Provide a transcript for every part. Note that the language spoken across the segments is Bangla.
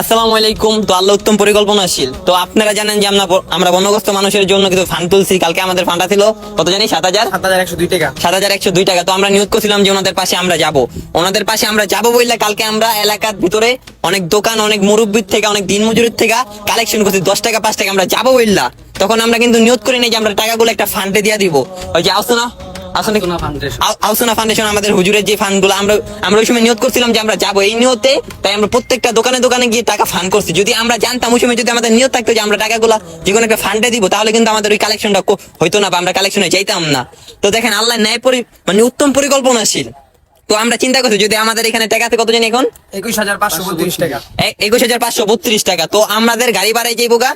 আসসালামু আলাইকুম। তো আল্লাহ উত্তম পরিকল্পনাশীল। তো আপনারা জানেন যে আমরা আমরা বনগ্রস্ত মানুষের জন্য কিন্তু ফান্ড তুলছি। কালকে আমাদের ফান্ডটা ছিল কত জানি? সাত হাজার? সাত হাজার একশো দুই টাকা। সাত হাজার একশো দুই টাকা। তো আমরা নিয়োগ করছিলাম যে ওনাদের পাশে আমরা যাব। ওনাদের পাশে আমরা যাব বললে কালকে আমরা এলাকার ভিতরে অনেক দোকান অনেক মুরব্বীর থেকে অনেক দিন দিনমজুরির থেকে কালেকশন করছি। দশ টাকা পাঁচ টাকা আমরা যাব বললা তখন আমরা কিন্তু নিয়োগ করি নাই যে আমরা টাকাগুলো একটা ফান্ডে দিয়ে দিব। ওই যে আসতো না আসলে ফাউন্ডেশন আলসোনা ফাউন্ডেশন আমাদের হুজুরের যে আমরা আমরা ওই সময় নিয়োগ করছিলাম যে আমরা যাব এই নিয়তে তাই আমরা প্রত্যেকটা দোকানে দোকানে গিয়ে টাকা ফান্ড করছি। যদি আমরা জানতাম ওই সময় যদি আমাদের নিয়ত থাকতো যে আমরা টাকাগুলো যে কোনো একটা ফান্ডে দিব তাহলে কিন্তু আমাদের ওই কালেকশনটা হইতো না বা আমরা কালেকশনে যাইতাম না। তো দেখেন আল্লাহ ন্যায় পরি মানে উত্তম পরিকল্পনাশীল। তো আমরা চিন্তা করছি যদি আমাদের এখানে টাকাতে কত জানি এখন? একুশ হাজার পাঁচশো বত্রিশ টাকা। একুশ হাজার পাঁচশো বত্রিশ টাকা। তো আমাদের গাড়ি ভাড়ায় যাইবো গা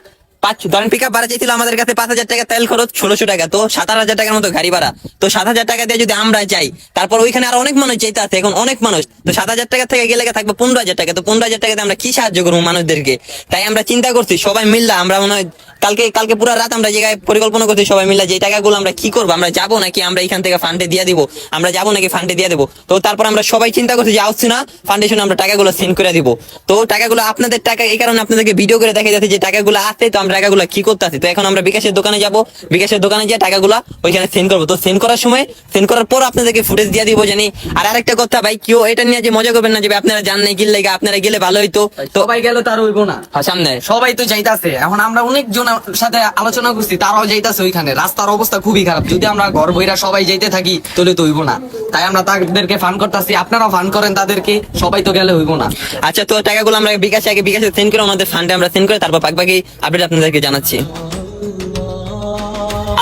পাঁচ পিক আপ ভাড়া চাইছিল আমাদের কাছে পাঁচ হাজার টাকা তেল খরচ, ষোলোশো টাকা, তো সাত আট হাজার টাকার মতো গাড়ি ভাড়া। তো সাত হাজার টাকা দিয়ে যদি আমরা যাই, তারপর ওইখানে আর অনেক মানুষ যেতে আছে, এখন অনেক মানুষ। তো সাত হাজার টাকা থেকে গেলে থাকবে পনেরো হাজার টাকা, তো পনেরো হাজার টাকাতে আমরা কি সাহায্য করব মানুষদেরকে? তাই আমরা চিন্তা করছি, সবাই মিললা আমরা মনে হয় কালকে কালকে পুরো রাত আমরা জায়গায় পরিকল্পনা করছি সবাই মিলে যে টাকাগুলো আমরা কি করব আমরা যাব নাকি আমরা এখান থেকে ফান্ডে দিয়ে দিব? আমরা যাব নাকি ফান্ডে দিয়ে দেবো? তো তারপর আমরা সবাই চিন্তা করছি যে আসছি না ফাউন্ডেশন আমরা টাকাগুলো সেন্ড করে দিব। তো টাকাগুলো আপনাদের টাকা এই কারণে আপনাদেরকে ভিডিও করে দেখা যাচ্ছে যে টাকাগুলো আছে তো আমরা টাকাগুলো কি করতে আছি তো এখন আমরা বিকাশের দোকানে যাব বিকাশের দোকানে গিয়ে টাকাগুলো ওইখানে সেন্ড করব। তো সেন্ড করার সময় সেন্ড করার পর আপনাদেরকে ফুটেজ দিয়ে দিব জানি। আর আরেকটা কথা ভাই কেউ এটা নিয়ে যে মজা করবেন না যে আপনারা জান নাই গিলে আপনারা গেলে ভালো হইতো। তো সবাই গেল তার হইব না। হ্যাঁ, সামনে। সবাই তো যাইতাছে। এখন আমরা অনেক জনের সাথে আলোচনা করছি, তারাও যাইতাছে ওইখানে। রাস্তার অবস্থা খুবই খারাপ। যদি আমরা ঘর বইরা সবাই যাইতে থাকি, তাহলে তো হইব না। তাই আমরা তাদেরকে ফান করতেছি। আপনারাও ফান করেন তাদেরকে, সবাই তো গেলে হইব না। আচ্ছা তো টাকাগুলো আমরা বিকাশে আগে বিকাশে সেন্ড করে আমাদের ফান্ডে আমরা সেন্ড করে তারপর বাকি আপডেট আপনাদেরকে জানাচ্ছি।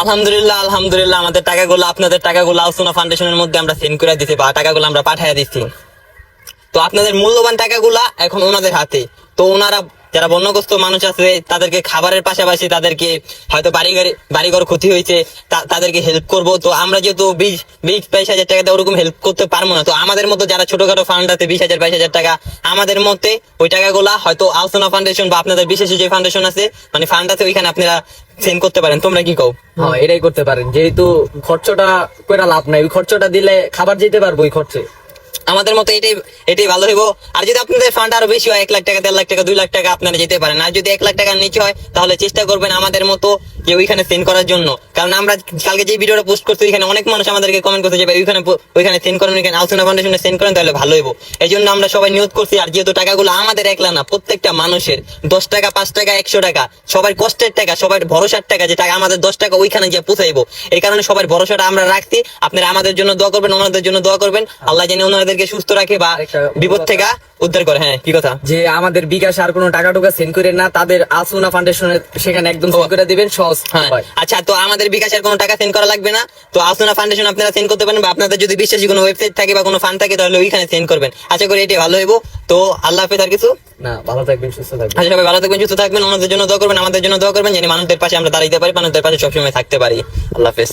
আলহামদুলিল্লাহ আলহামদুলিল্লাহ, আমাদের টাকাগুলো, আপনাদের টাকাগুলো আলসোনা ফাউন্ডেশনের মধ্যে আমরা সেন্ড করে দিচ্ছি বা টাকাগুলো আমরা পাঠিয়ে দিচ্ছি তো আপনাদের মূল্যবান টাকাগুলা এখন ওনাদের হাতে। তো ওনারা যারা বন্যগ্রস্ত মানুষ আছে, তাদেরকে খাবারের পাশাপাশি তাদেরকে হয়তো বাড়ি গাড়ি বাড়িঘর ক্ষতি হয়েছে তাদেরকে হেল্প করব। তো আমরা যেহেতু বিশ বিশ, বাইশ হাজার টাকা দিয়ে ওরকম হেল্প করতে পারব না, তো আমাদের মতো যারা ছোটখাটো ফান্ড আছে, বিশ হাজার, বাইশ হাজার টাকা, আমাদের মতে ওই টাকাগুলা হয়তো আলোচনা ফাউন্ডেশন বা আপনাদের বিশেষ যে ফাউন্ডেশন আছে মানে ফান্ড আছে, ওইখানে আপনারা সেন্ড করতে পারেন। তোমরা কি কও? হ্যাঁ এটাই করতে পারেন। যেহেতু খরচটা করে লাভ নাই, ওই খরচটা দিলে খাবার যেতে পারব ওই খরচে। আমাদের মতো এটাই এটাই ভালো হইব। আর যদি আপনাদের ফান্ড আরও বেশি হয়, এক লাখ টাকা, দেড় লাখ টাকা, দুই লাখ টাকা আপনারা যেতে পারেন। আর যদি এক লাখ টাকার নিচে হয়, তাহলে চেষ্টা করবেন আমাদের মতো যে ওইখানে সেন্ড করার জন্য। কারণ আমরা কালকে যে ভিডিওটা পোস্ট করছি ওইখানে অনেক মানুষ আমাদেরকে কমেন্ট করতে যাবে ওইখানে ওইখানে সেন্ড করেন ওইখানে আলোচনা ফাউন্ডেশনে সেন্ড করেন তাহলে ভালো হইব। এই জন্য আমরা সবাই নিয়োগ করছি আর যেহেতু টাকাগুলো আমাদের একলা না প্রত্যেকটা মানুষের দশ টাকা পাঁচ টাকা একশো টাকা সবার কষ্টের টাকা সবার ভরসার টাকা যে টাকা আমাদের দশ টাকা ওইখানে গিয়ে পৌঁছাইবো এই কারণে সবার ভরসাটা আমরা রাখছি। আপনারা আমাদের জন্য দোয়া করবেন ওনাদের জন্য দোয়া করবেন। আল্লাহ জানি ওনাদেরকে সুস্থ রাখে বা বিপদ থেকে উদ্ধার করে। হ্যাঁ কি কথা? যে আমাদের বিকাশ আর কোনো টাকা টুকা সেন্ড করে না তাদের আসুনা ফাউন্ডেশনের সেখানে একদম করে দিবেন সহজ হ্যাঁ। আচ্ছা তো আমাদের বিকাশের কোনো টাকা সেন্ড করা লাগবে না? তো আসুনা ফাউন্ডেশন আপনারা সেন্ড করতে পারেন বা আপনাদের যদি বিশ্বাসী কোনো ওয়েবসাইট থাকে বা কোনো ফান্ড থাকে তাহলে ওইখানে সেন্ড করবেন। আশা করি এটি ভালো হইব। তো আল্লাহ হাফেজ আর কিছু? না ভালো থাকবেন সুস্থ থাকবেন। আচ্ছা সবাই ভালো থাকবেন সুস্থ থাকবেন। ওনাদের জন্য দোয়া করবেন আমাদের জন্য দোয়া করবেন যেন মানুষদের পাশে আমরা দাঁড়াইতে পারি মানুষদের পাশে সবসময় থাকতে পারি। আল্লাহ হাফেজ।